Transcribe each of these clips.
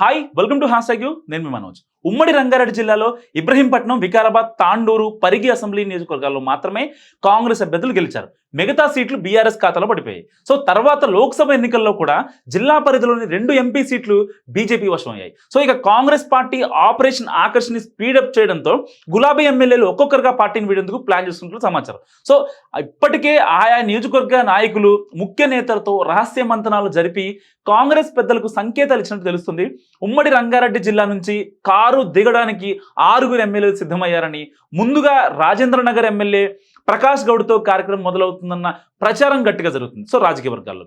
Hi welcome to hash U నేను మీ మనోజ్. ఉమ్మడి రంగారెడ్డి జిల్లాలో ఇబ్రహీంపట్నం వికారాబాద్ తాండూరు పరిగి అసెంబ్లీ నియోజకవర్గాల్లో మాత్రమే కాంగ్రెస్ అభ్యర్థులు గెలిచారు. మిగతా సీట్లు బీఆర్ఎస్ ఖాతాలో పడిపోయాయి. సో తర్వాత లోక్సభ ఎన్నికల్లో కూడా జిల్లా పరిధిలోని రెండు ఎంపీ సీట్లు బీజేపీ వశమయ్యాయి. సో ఇక కాంగ్రెస్ పార్టీ ఆపరేషన్ ఆకర్షణ స్పీడప్ చేయడంతో గులాబీ ఎమ్మెల్యేలు ఒక్కొక్కరుగా పార్టీని వీడేందుకు ప్లాన్ చేస్తున్నట్లు సమాచారం. సో ఇప్పటికే ఆయా నియోజకవర్గ నాయకులు ముఖ్య నేతలతో రహస్య మంతనాలు జరిపి కాంగ్రెస్ పెద్దలకు సంకేతాలు ఇచ్చినట్టు తెలుస్తుంది. ఉమ్మడి రంగారెడ్డి జిల్లా నుంచి కారు దిగడానికి ఆరుగురు ఎమ్మెల్యేలు సిద్ధమయ్యారని ముందుగా రాజేంద్ర నగర్ ఎమ్మెల్యే ప్రకాష్ గౌడ్తో కార్యక్రమం మొదలవుతుందన్న ప్రచారం గట్టిగా జరుగుతుంది. సో రాజకీయ వర్గాల్లో.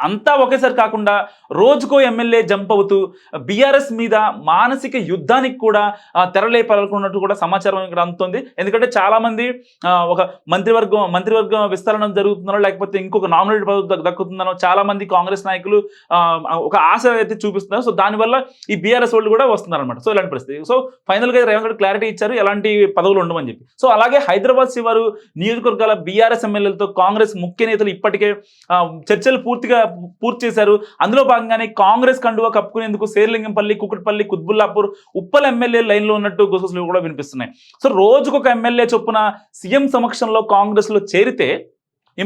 అంతా ఒకేసారి కాకుండా రోజుకో ఎమ్మెల్యే జంప్ అవుతూ బీఆర్ఎస్ మీద మానసిక యుద్ధానికి కూడా తెరలే తెరలేపాలనుకున్నట్టు కూడా సమాచారం ఇక్కడ అందుతుంది. ఎందుకంటే చాలామంది ఒక మంత్రివర్గం మంత్రివర్గం విస్తరణ జరుగుతుందనో లేకపోతే ఇంకొక నామినేట్ పదవి దక్కుతుందనో చాలామంది కాంగ్రెస్ నాయకులు ఒక ఆశ అయితే చూపిస్తున్నారు. సో దానివల్ల ఈ బీఆర్ఎస్ వాళ్ళు కూడా వస్తున్నారు అనమాట సో ఇలాంటి పరిస్థితి. సో ఫైనల్గా రేవంత్ రెడ్డి క్లారిటీ ఇచ్చారు. ఎలాంటి పదవులు ఉండమని చెప్పి. సో అలాగే హైదరాబాద్ శివారు నియోజకవర్గాల బీఆర్ఎస్ ఎమ్మెల్యేలతో కాంగ్రెస్ ముఖ్య నేతలు ఇప్పటికే ఆ, చర్చలు పూర్తిగా పూర్తి చేశారు. అందులో భాగంగానే కాంగ్రెస్ కండువా కప్పుకునేందుకు శేర్లింగంపల్లి కుకట్పల్లి కుత్బుల్లాపూర్ ఉప్పల్ ఎమ్మెల్యే లైన్లో ఉన్నట్టు గుసగుసలు కూడా వినిపిస్తున్నాయి. సో రోజుకొక ఎమ్మెల్యే చొప్పున సీఎం సమక్షంలో కాంగ్రెస్లో చేరితే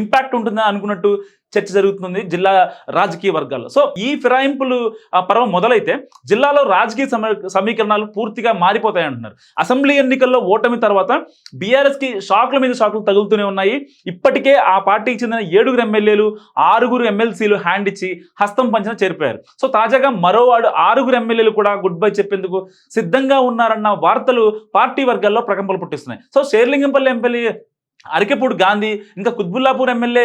ఇంపాక్ట్ ఉంటుందని అనుకున్నట్టు చర్చ జరుగుతుంది జిల్లా రాజకీయ వర్గాల్లో. సో ఈ ఫిరాయింపులు పర్వం మొదలైతే జిల్లాలో రాజకీయ సమీకరణాలు పూర్తిగా మారిపోతాయి అంటున్నారు. అసెంబ్లీ ఎన్నికల్లో ఓటమి తర్వాత బీఆర్ఎస్కి షాకుల మీద షాకులు తగులుతూనే ఉన్నాయి. ఇప్పటికే ఆ పార్టీకి చెందిన ఏడుగురు ఎమ్మెల్యేలు ఆరుగురు ఎమ్మెల్సీలు హ్యాండ్ ఇచ్చి హస్తం పంచిన చేరిపోయారు. సో తాజాగా మరోవాడు ఆరుగురు ఎమ్మెల్యేలు కూడా గుడ్ బై చెప్పేందుకు సిద్ధంగా ఉన్నారన్న వార్తలు పార్టీ వర్గాల్లో ప్రకంపలు పుట్టిస్తున్నాయి. సో షేర్లింగంపల్లి ఎమ్మెల్యే అరకెపూడి గాంధీ ఇంకా కుత్బుల్లాపూర్ ఎమ్మెల్యే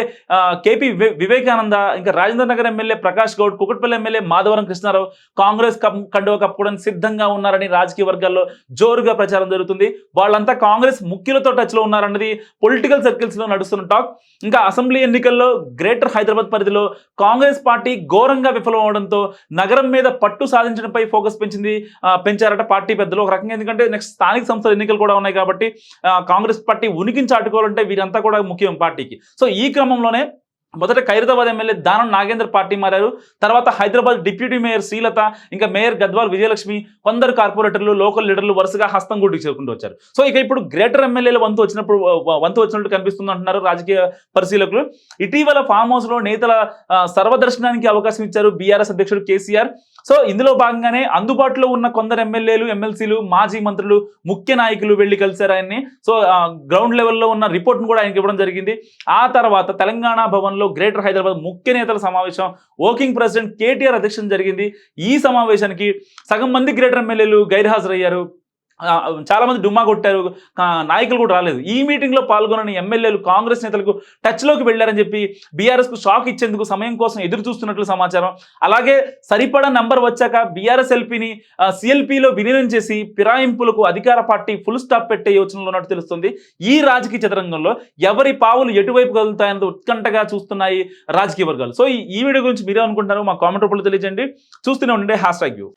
కేపీ వివేకానంద ఇంకా రాజేంద్ర నగర్ ఎమ్మెల్యే ప్రకాష్ గౌడ్ కుకట్పల్లి ఎమ్మెల్యే మాధవరం కృష్ణారావు కాంగ్రెస్ కప్ కండువ కప్పుకోవడానికి సిద్ధంగా ఉన్నారని రాజకీయ వర్గాల్లో జోరుగా ప్రచారం జరుగుతుంది. వాళ్ళంతా కాంగ్రెస్ ముఖ్యులతో టచ్లో ఉన్నారన్నది పొలిటికల్ సర్కిల్స్లో నడుస్తున్న టాక్. ఇంకా అసెంబ్లీ ఎన్నికల్లో గ్రేటర్ హైదరాబాద్ పరిధిలో కాంగ్రెస్ పార్టీ ఘోరంగా విఫలం అవడంతో నగరం మీద పట్టు సాధించడంపై ఫోకస్ పెంచింది పెంచారట పార్టీ పెద్దలు. ఒక రకంగా ఎందుకంటే నెక్స్ట్ స్థానిక సంస్థల ఎన్నికలు కూడా ఉన్నాయి కాబట్టి కాంగ్రెస్ పార్టీ ఉనికిని చాటుకోవాలంటే వీరంతా కూడా ముఖ్యం పార్టీకి. సో ఈ క్రమంలోనే మొదట ఖైరతాబాద్ ఎమ్మెల్యే దానం నాగేంద్ర పార్టీ మారారు. తర్వాత హైదరాబాద్ డిప్యూటీ మేయర్ శ్రీలత ఇంకా మేయర్ గద్వాల్ విజయలక్ష్మి కొందరు కార్పొరేటర్లు లోకల్ లీడర్లు వరుసగా హస్తం గుడ్డి చేసుకుంటూ వచ్చారు. సో ఇక ఇప్పుడు గ్రేటర్ ఎమ్మెల్యేలు వంతు వచ్చినప్పుడు వంతు వచ్చినట్టు కనిపిస్తుంది అంటున్నారు రాజకీయ పరిశీలకులు. ఇటీవల ఫామ్ హౌస్లో నేతల సర్వదర్శనానికి అవకాశం ఇచ్చారు బీఆర్ఎస్ అధ్యక్షుడు కేసీఆర్. సో ఇందులో భాగంగానే అందుబాటులో ఉన్న కొందరు ఎమ్మెల్యేలు ఎమ్మెల్సీలు మాజీ మంత్రులు ముఖ్య నాయకులు వెళ్ళి కలిశారు ఆయన్ని. సో గ్రౌండ్ లెవెల్లో ఉన్న రిపోర్ట్ను కూడా ఆయనకి ఇవ్వడం జరిగింది. ఆ తర్వాత తెలంగాణ భవన్లో గ్రేటర్ హైదరాబాద్ ముఖ్య నేతల సమావేశం. వర్కింగ్ ప్రెసిడెంట్ కేటీఆర్ అధ్యక్షత జరిగింది. ఈ సమావేశానికి సగం మంది గ్రేటర్ ఎమ్మెల్యేలు గైర్హాజరయ్యారు. చాలామంది డుమ్మా కొట్టారు. నాయకులు కూడా రాలేదు. ఈ మీటింగ్లో పాల్గొనని ఎమ్మెల్యేలు కాంగ్రెస్ నేతలకు టచ్లోకి వెళ్ళారని చెప్పి బీఆర్ఎస్కు షాక్ ఇచ్చేందుకు సమయం కోసం ఎదురు చూస్తున్నట్లు సమాచారం. అలాగే సరిపడా నంబర్ వచ్చాక బీఆర్ఎస్ ఎల్పీని సిఎల్పిలో విలీనం చేసి ఫిరాయింపులకు అధికార పార్టీ ఫుల్ స్టాప్ పెట్టే యోచనలో ఉన్నట్టు తెలుస్తుంది. ఈ రాజకీయ చదరంగంలో ఎవరి పావులు ఎటువైపు కదులుతాయన్నది ఉత్కంఠగా చూస్తున్నాయి రాజకీయ వర్గాలు. సో ఈ వీడియో గురించి మీరే అనుకుంటారు మా కామెంట్ రూపంలో తెలియజేయండి. చూస్తూనే ఉండండి. Hash tag you